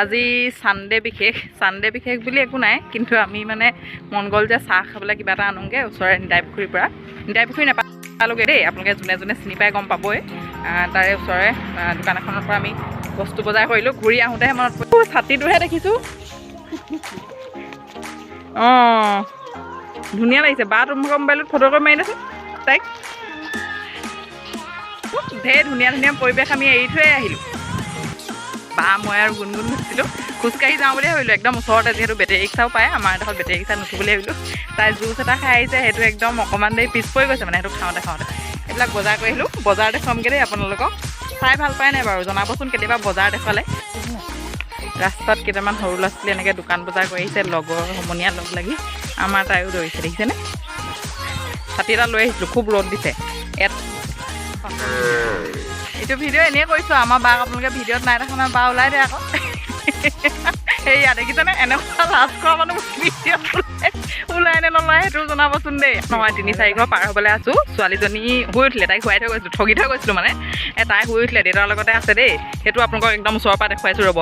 আজি ছানডে বিশেষ ছানডে বিশেষ বুলি একো নাই কিন্তু আমি মানে মন গ'ল যে চাহ খাবলৈ কিবা এটা আনোগৈ ওচৰৰে নিতাই পুখুৰীৰ পৰা। নিতাই পুখুৰী নাপালোগৈ দেই আপোনালোকে যোনে যোনে চিনি পাই গম পাবই। তাৰে ওচৰৰে দোকান এখনৰ পৰা আমি বস্তু বজাৰ কৰিলোঁ ঘূৰি আহোঁতেহে মনত ছাতিটোহে দেখিছোঁ। অঁ ধুনীয়া লাগিছে বা তোমালোকৰ মোবাইলত ফটো কৰি মাৰি দেচোন তাইক। ঢেৰ ধুনীয়া ধুনীয়া পৰিৱেশ আমি এৰি থৈ আহিলোঁ। বা মই আৰু গুণগুণ গৈছিলোঁ খোজকাঢ়ি যাওঁ বুলি ভাবিলোঁ একদম ওচৰতে যিহেতু বেটেৰী ৰিক্সাও পায় আমাৰ এডোখৰত বেটেৰী ৰিক্সা বুলি ভাবিলোঁ। তাই জুচ এটা খাই আহিছে সেইটো একদম অকণমান দেৰি পিছ পৰি গৈছে মানে সেইটো খাওঁতে খাওঁতে। এইবিলাক বজাৰ কৰি আহিলোঁ বজাৰ দেখুৱামগৈ দেই আপোনালোকক। চাই ভাল পায় নাই বাৰু? জনাবচোন কেতিয়াবা বজাৰ দেখুৱালে। ৰাস্তাত কেইটামান সৰু ল'ৰা ছোৱালী এনেকৈ দোকান বজাৰ কৰি আহিছে লগৰ সমনীয়া লগ লাগি। আমাৰ তাইও দৌৰিছে দেখিছেনে? ছাতি এটা লৈ আহিছিলোঁ খুব ৰ'দ দিছে। ইয়াত এইটো ভিডিঅ' এনেই কৰিছোঁ আমাৰ বাক আপোনালোকে ভিডিঅ'ত নাই দেখা নহয় বা ওলাই দে আকৌ। সেয়া দেখিছেনে? এনেকুৱা লাজ কৰা মানুহ ভিডিঅ'ত ওলাই ওলাই নে নলয় সেইটো জনাবচোন দেই। নহয় তিনি চাৰি ঘৰ পাৰ হ'বলৈ আছোঁ। ছোৱালীজনী শুই উঠিলে তাইক শুৱাই থৈ গৈছিলোঁ ঠগি থৈ গৈছিলোঁ মানে। এই তাই শুই উঠিলে দেউতাৰ লগতে আছে দেই। সেইটো আপোনালোকক একদম ওচৰৰ পৰা দেখুৱাইছোঁ ৰ'ব।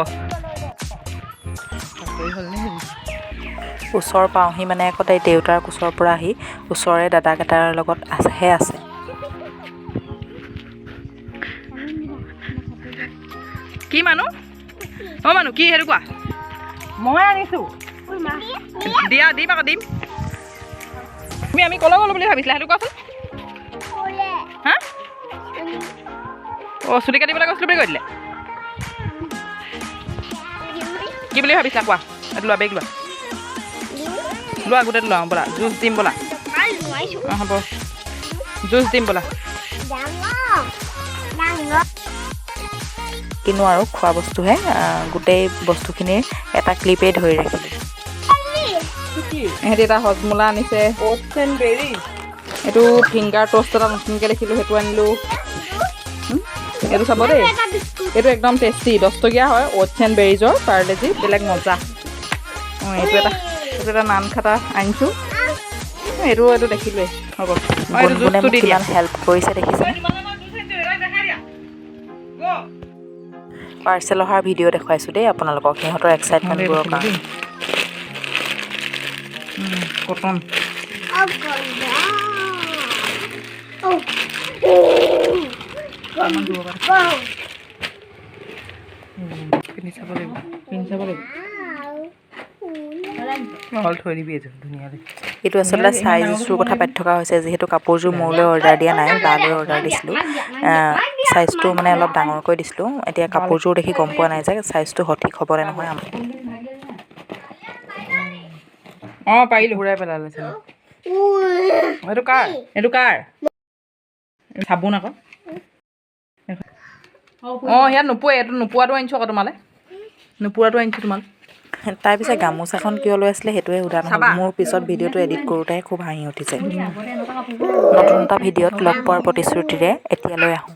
ওচৰ পাওঁহি মানে আকৌ তাই দেউতাৰ কোচৰ পৰা আহি ওচৰৰে দাদাকেইটাৰ লগত আছেহে আছে। কি মানুহ? অ' মানুহ কি সেইটো কোৱা? মই আনিছোঁ। দিয়া দিম আকৌ দিম। তুমি আমি ক'লৈ গ'লো বুলি ভাবিছিলা সেইটো কোৱাচোন? হা? অ' চুলি কাটিবলৈ গৈছিলোঁ বুলি কৈ দিলে। কি বুলি ভাবিছিলা? কোৱা এইটো লোৱা বেগ লোৱা। লোৱা গোটেইটো লোৱা ব'লা জুচ দিম ব'লা। অঁ হ'ব। জুচ দিম ব'লা। কিনো আৰু খোৱা বস্তুহে গোটেই বস্তুখিনিৰ এটা ক্লিপেই ধৰি ৰাখিলোঁ। ইহঁতি এটা হজমোলা আনিছে। এইটো ফিংগাৰ টষ্ট এটা নতুনকৈ দেখিলোঁ সেইটো আনিলোঁ। এইটো চাব দেই। এইটো একদম টেষ্টি দহ টকীয়া হয় অ'টছ এণ্ড বেৰিজৰ পাৰ্লেজি বেলেগ মজা। অঁ এইটো এটা এইটো এটা নান খাটা আনিছোঁ এইটো এইটো দেখিলোৱেই হ'ব কিমান হেল্প কৰিছে দেখিছে? পাৰ্চেল অহাৰ ভিডিঅ' দেখুৱাইছোঁ দেই আপোনালোকক। সিহঁতৰ এক্সাইটমেণ্টবোৰৰ কাৰণে কটন। পিন্ধি চাব লাগিব পিন্ধি চাব লাগিব। এইটো আচলতে চাইজটোৰ কথা পাতি থকা হৈছে যিহেতু কাপোৰযোৰ মোলৈ অৰ্ডাৰ দিয়া নাই বালৈ অৰ্ডাৰ দিছিলোঁ। চাইজটো মানে অলপ ডাঙৰকৈ দিছিলোঁ। এতিয়া কাপোৰযোৰ দেখি গম পোৱা নাই যে চাইজটো সঠিক হ'বনে নহয় অঁ পাৰিলোঁ ঘূৰাই পেলালে এইটো কাৰ? এইটো কাৰ? চাবোন আকৌ। অঁ ইয়াত নোপোৱাই এইটো নোপোৱাটো আনিছোঁ আকৌ তোমালৈ। নোপোৱাটো আনিছোঁ তোমালৈ তাই পিছে গামোচাখন কিয় লৈ আছিলে সেইটোৱে সোধা নহ'ল। চাবা। মোৰ পিছত ভিডিঅ'টো এডিট কৰোঁতেহে খুব হাঁহি উঠিছে। নতুন এটা ভিডিঅ'ত লগ পোৱাৰ প্ৰতিশ্ৰুতিৰে এতিয়ালৈ আহোঁ।